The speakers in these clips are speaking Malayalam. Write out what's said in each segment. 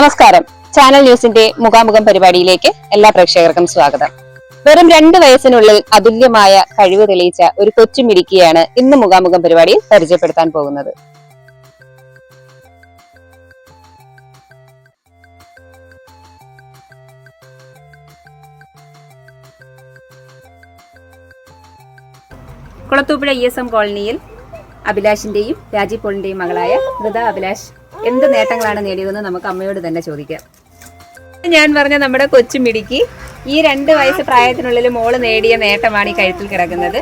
നമസ്കാരം. ചാനൽ ന്യൂസിന്റെ മുഖാമുഖം പരിപാടിയിലേക്ക് എല്ലാ പ്രേക്ഷകർക്കും സ്വാഗതം. വെറും രണ്ട് വയസ്സിനുള്ളിൽ അതുല്യമായ കഴിവ് തെളിയിച്ച ഒരു കൊച്ചു മിടുക്കിയാണ് ഇന്ന് മുഖാമുഖം പരിപാടിയിൽ പരിചയപ്പെടുത്താൻ പോകുന്നത്. കുളത്തൂപ്പുഴ ഇ എസ് എം കോളനിയിൽ അഭിലാഷിന്റെയും രാജീവ് പോളിന്റെയും മകളായ മൃത അഭിലാഷ് എന്ത് നേട്ടങ്ങളാണ് നേടിയതെന്ന് നമുക്ക് അമ്മയോട് തന്നെ ചോദിക്കാം. ഞാൻ പറഞ്ഞ നമ്മുടെ കൊച്ചു മിടുക്കി ഈ രണ്ട് വയസ്സ് പ്രായത്തിനുള്ളിൽ മോൾ നേടിയ നേട്ടമാണ് ഈ കഴുത്തിൽ കിടക്കുന്നത്.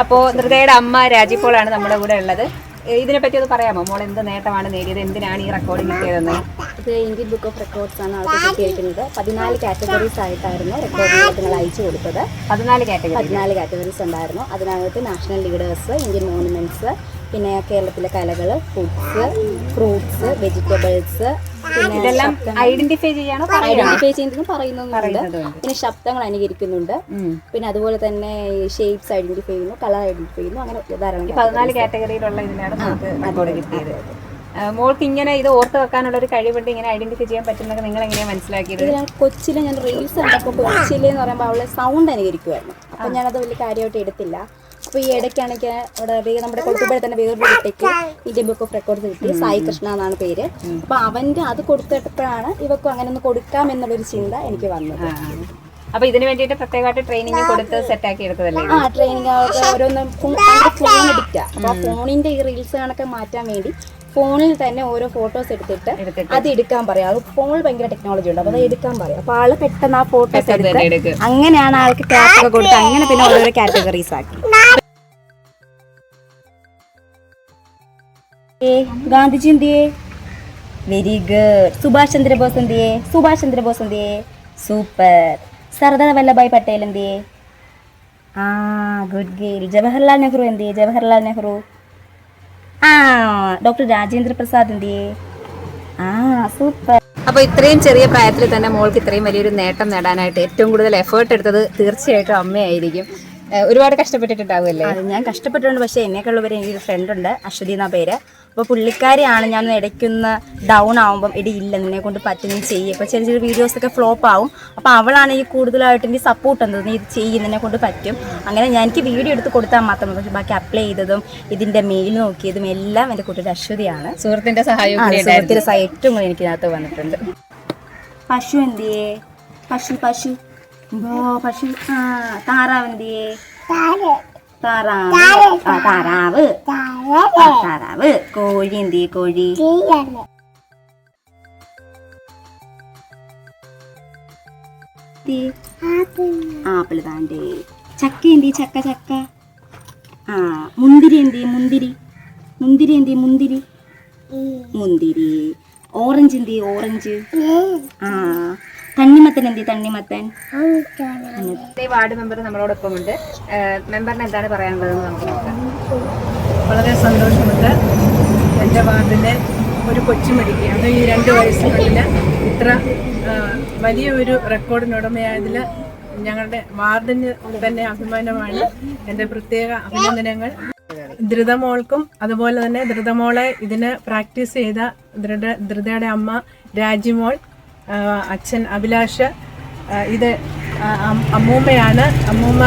അപ്പോ ധൃതയുടെ അമ്മ രാജിപ്പോളാണ് നമ്മുടെ കൂടെ ഉള്ളത്. ഇതിനെ പറ്റി ഒന്ന് പറയാമോ? മോൾ എന്ത് നേട്ടമാണ് നേടിയത്? എന്തിനാണ് ഈ റെക്കോർഡ് കിട്ടിയതെന്ന്? ഇത് ഇന്ത്യൻ ബുക്ക് ഓഫ് റെക്കോർഡ്സ് ആണ് കേൾക്കുന്നത് കിട്ടിയിരിക്കുന്നത്. പതിനാല് കാറ്റഗറീസ് ആയിട്ടായിരുന്നു റെക്കോർഡ് നിങ്ങൾ അയച്ചു കൊടുത്തത്. പതിനാല് കാറ്റഗറി പതിനാല് കാറ്റഗറീസ് ഉണ്ടായിരുന്നു. അതിനകത്ത് നാഷണൽ ലീഡേഴ്സ് ഇന്ത്യൻ മോണുമെന്റ്സ് പിന്നെ കേരളത്തിലെ കലകൾ ഫുഡ്സ് ഫ്രൂട്ട്സ് വെജിറ്റബിൾസ് പിന്നെ ഇതെല്ലാം ഐഡന്റിഫൈ പറയാനോ ഐഡന്റിഫൈ ചെയ്യുന്നതും പറയുന്നുണ്ട് പിന്നെ ശബ്ദങ്ങൾ അനുകരിക്കുന്നുണ്ട്. പിന്നെ അതുപോലെ തന്നെ ഷേപ്സ് ഐഡന്റിഫൈ ചെയ്യുന്നു കളർ ഐഡന്റിഫൈ ചെയ്യുന്നു അങ്ങനെ ധാരാളം പതിനാല് കാറ്റഗറിയിലുള്ള ഇതിനാണ് നമുക്ക് കിട്ടിയത്. മോൾക്ക് ഇങ്ങനെ ഇത് ഓർത്ത് വെക്കാനുള്ള ഒരു കഴിവുണ്ട് ഇങ്ങനെ ഐഡന്റിഫൈ ചെയ്യാൻ പറ്റുന്നൊക്കെ നിങ്ങൾ എങ്ങനെയാ മനസ്സിലാക്കിയത് കൊച്ചിലെ ഞാൻ റീൽസ് കണ്ടപ്പോൾ കൊച്ചിലെ എന്ന് പറയുമ്പോൾ അവളെ സൗണ്ട് അനുകരിക്കുമായിരുന്നു അപ്പം ഞാനത് വലിയ കാര്യമായിട്ട് എടുത്തില്ല. അപ്പോൾ ഈ ഇടയ്ക്കാണെങ്കിൽ അവിടെ നമ്മുടെ കൊടുക്കുമ്പോഴേ തന്നെ വേറൊരു കുട്ടിക്ക് ഇന്ത്യൻ ബുക്ക് ഓഫ് റെക്കോർഡ് കിട്ടി. സായി കൃഷ്ണ എന്നാണ് പേര്. അപ്പോൾ അവന്റെ അത് കൊടുത്തിട്ടപ്പോഴാണ് ഇവക്കും അങ്ങനെ ഒന്ന് കൊടുക്കാം എന്നുള്ളൊരു ചിന്ത എനിക്ക് വന്നത്. അപ്പൊ ഇതിന് വേണ്ടിയിട്ട് പ്രത്യേകമായിട്ട് ട്രെയിനിങ് കൊടുത്ത് സെറ്റ് ആക്കി എടുത്തതല്ലേ ആ ട്രെയിനിങ് ഓരോന്ന് ഫോൺ എടുക്കുക അപ്പൊ ആ ഫോണിന്റെ ഈ റീൽസ് കണക്കെ മാറ്റാൻ വേണ്ടി ഫോണിൽ തന്നെ ഓരോ ഫോട്ടോസ് എടുത്തിട്ട് അത് എടുക്കാൻ പറയാം. അത് ഫോണിൽ ഭയങ്കര ടെക്നോളജി ഉണ്ട്. അപ്പൊ അത് എടുക്കാൻ പറയാം. അപ്പൊ ആൾ പെട്ടെന്ന് ആ ഫോട്ടോസ് എടുത്ത് അങ്ങനെയാണ് ആൾക്ക് ക്യാറ്റൊക്കെ കൊടുത്ത് അങ്ങനെ പിന്നെ ഓരോരോ കാറ്റഗറീസ് ആക്കി. ഗാന്ധിജി വെരി ഗുഡ് സുഭാഷ് ചന്ദ്രബോസ് എന്തിയേ സുഭാഷ് ചന്ദ്രബോസ് എന്തിയേ സൂപ്പർ സർദാർ വല്ലഭായ് പട്ടേൽ എന്തിയേ ആ ഗുഡ് ഗേൽ ജവഹർലാൽ നെഹ്റു എന്തിയേ? ജവഹർലാൽ നെഹ്റു. ആ ഡോക്ടർ രാജേന്ദ്ര പ്രസാദ് എന്തിയേ ആ സൂപ്പർ അപ്പൊ ഇത്രയും ചെറിയ പ്രായത്തിൽ തന്നെ മോൾക്ക് ഇത്രയും വലിയൊരു നേട്ടം നേടാനായിട്ട് ഏറ്റവും കൂടുതൽ എഫേർട്ട് എടുത്തത് തീർച്ചയായിട്ടും അമ്മയായിരിക്കും. ഒരുപാട് കഷ്ടപ്പെട്ടിട്ടുണ്ടാവുമല്ലേ? അത് ഞാൻ കഷ്ടപ്പെട്ടിട്ടുണ്ട്. പക്ഷേ എന്നെക്കുള്ളവരെ എനിക്കൊരു ഫ്രണ്ടുണ്ട് അശ്വതി എന്നാ പേര്. അപ്പോൾ പുള്ളിക്കാരിയാണ് ഞാൻ ഇടയ്ക്കൊന്ന് ഡൗൺ ആവുമ്പം ഇടി ഇല്ല നിന്നെ കൊണ്ട് പറ്റുന്ന ചെയ്യും. ഇപ്പോൾ ചെറിയ ചെറിയ വീഡിയോസൊക്കെ ഫ്ലോപ്പ് ആവും. അപ്പോൾ അവളാണ് ഈ കൂടുതലായിട്ട് എനിക്ക് സപ്പോർട്ട് എന്തത് നീ ഇത് ചെയ്യും നിന്നെ കൊണ്ട് പറ്റും. അങ്ങനെ ഞാൻ എനിക്ക് വീഡിയോ എടുത്ത് കൊടുത്താൽ മാത്രം മതി. പക്ഷേ ബാക്കി അപ്ലൈ ചെയ്തതും ഇതിന്റെ മെയിൽ നോക്കിയതും എല്ലാം എന്റെ കൂട്ടിന്റെ അശ്വതിയാണ്. സുഹൃത്തിന്റെ സഹായം സുഹൃത്തിന്റെ സഹായം ഏറ്റവും കൂടുതൽ എനിക്കിനകത്ത് വന്നിട്ടുണ്ട്. പശു എന്തിയേ? പശു പശു. ഓ പശു ആ താറാവ്. എന്തിയേ താറാവ്. ആ താറാവ്. താറാവ് കോഴി എന്തിയേ കോഴി? ആപ്പിൾ. താണ്ടേ. ചക്ക എന്തി ചക്ക ചക്ക? ആ മുന്തിരി എന്തി മുന്തിരി? മുന്തിരി എന്തി മുന്തിരി? മുന്തിരി. ഓറഞ്ച് എന്തി ഓറഞ്ച്? ആ. തണ്ണിമത്തൻ എന്തി തണ്ണിമത്തൻ? ഈ വാർഡ് മെമ്പർ നമ്മളോടൊപ്പം ഉണ്ട് മെമ്പറിന് എന്താണ് പറയാനുള്ളതെന്ന് നമുക്ക് നോക്കാം. വളരെ സന്തോഷമുണ്ട്. എന്റെ വാർഡിലെ ഒരു കൊച്ചുമരിക്ക് അത് ഈ രണ്ട് വയസ്സുകളിൽ ഇത്ര വലിയ ഒരു റെക്കോർഡിനുടമയായതിൽ ഞങ്ങളുടെ വാർഡിന് തന്നെ അഭിമാനമാണ്. എന്റെ പ്രത്യേക അഭിനന്ദനങ്ങൾ. ധൃതമോൾക്കും അതുപോലെ തന്നെ ധൃതമോളെ ഇതിന് പ്രാക്ടീസ് ചെയ്ത ദൃഢ ധൃതയുടെ അമ്മ രാജിമോൾ അച്ഛൻ അഭിലാഷ് ഇത് അമ്മൂമ്മയാണ്. അമ്മൂമ്മ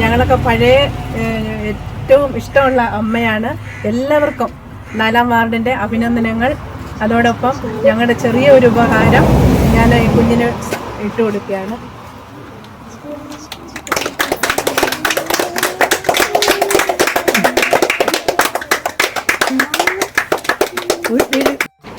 ഞങ്ങളൊക്കെ പഴയ ഏറ്റവും ഇഷ്ടമുള്ള അമ്മയാണ്. എല്ലാവർക്കും നാലാം വാർഡിന്റെ അഭിനന്ദനങ്ങൾ. അതോടൊപ്പം ഞങ്ങളുടെ ചെറിയ ഒരു ഉപകാരം ഞാൻ ഈ കുഞ്ഞിന് ഇട്ട് കൊടുക്കുകയാണ്.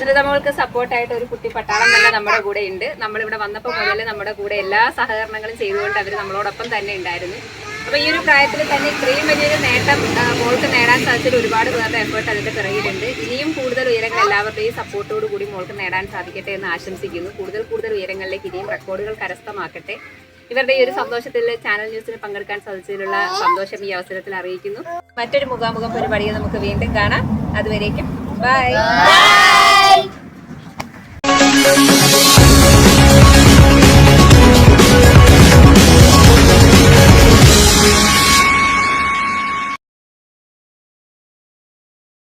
ധൃതമോൾക്ക് സപ്പോർട്ടായിട്ട് ഒരു കുട്ടി പട്ടാളം തന്നെ നമ്മുടെ കൂടെ ഉണ്ട്. നമ്മളിവിടെ വന്നപ്പോൾ മുതൽ നമ്മുടെ കൂടെ എല്ലാ സഹകരണങ്ങളും ചെയ്തുകൊണ്ട് അവർ നമ്മളോടൊപ്പം തന്നെ ഉണ്ടായിരുന്നു. അപ്പോൾ ഈ ഒരു പ്രായത്തിൽ തന്നെ ഇത്രയും വലിയൊരു നേട്ടം മോൾക്ക് നേടാൻ സാധിച്ചത് ഒരുപാട് പേരുടെ എഫേർട്ട് അതിന്റെ പിറകിലുണ്ട്. ഇനിയും കൂടുതൽ ഉയരങ്ങൾ എല്ലാവരുടെയും സപ്പോർട്ടോട് കൂടി മോൾക്ക് നേടാൻ സാധിക്കട്ടെ എന്ന് ആശംസിക്കുന്നു. കൂടുതൽ കൂടുതൽ ഉയരങ്ങളിലേക്ക് ഇനിയും റെക്കോർഡുകൾ കരസ്ഥമാക്കട്ടെ. ഇവരുടെ ഈ ഒരു സന്തോഷത്തിൽ ചാനൽ ന്യൂസിന് പങ്കെടുക്കാൻ സാധിച്ചതിലുള്ള സന്തോഷം ഈ അവസരത്തിൽ അറിയിക്കുന്നു. മറ്റൊരു മുഖാമുഖം പരിപാടിയെ നമുക്ക് വീണ്ടും കാണാം. അതുവരേക്കും ബൈ